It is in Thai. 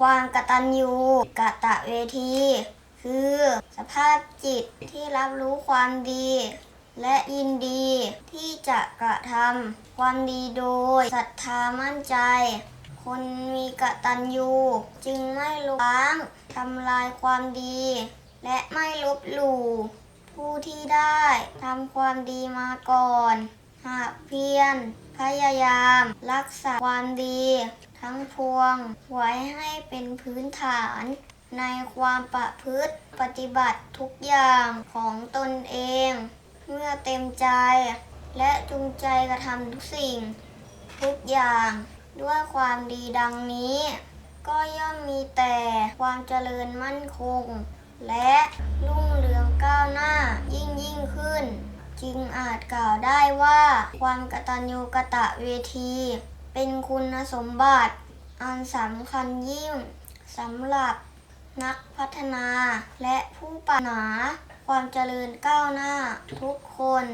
ความกตัญญูกะตะเวที คือสภาพจิตที่รับรู้ความดี และยินดีที่จะกระทำความดีโดยศรัทธามั่นใจ คนมีกตัญญูจึงไม่ลบล้างทำลายความดี และไม่ลบหลู่ผู้ที่ได้ทำความดีมาก่อน หากเพียรพยายาม รักษาความดี ทั้งพวง ไว้ให้เป็นพื้นฐานในความประพฤติปฏิบัติทุกอย่างของตนเอง เมื่อเต็มใจ และจูงใจกระทำทุกสิ่ง ทุกอย่างด้วยความดีดังนี้ ก็ย่อมมีแต่ความเจริญมั่นคง และรุ่งเรืองก้าวหน้ายิ่งยิ่งขึ้น จึงอาจกล่าวได้ว่า ความกตัญญูกะตะเวที เป็นคุณสมบัติ อันสำคัญยิ่งสำหรับนักพัฒนาและผู้ปรารถนาความเจริญก้าวหน้าทุกคน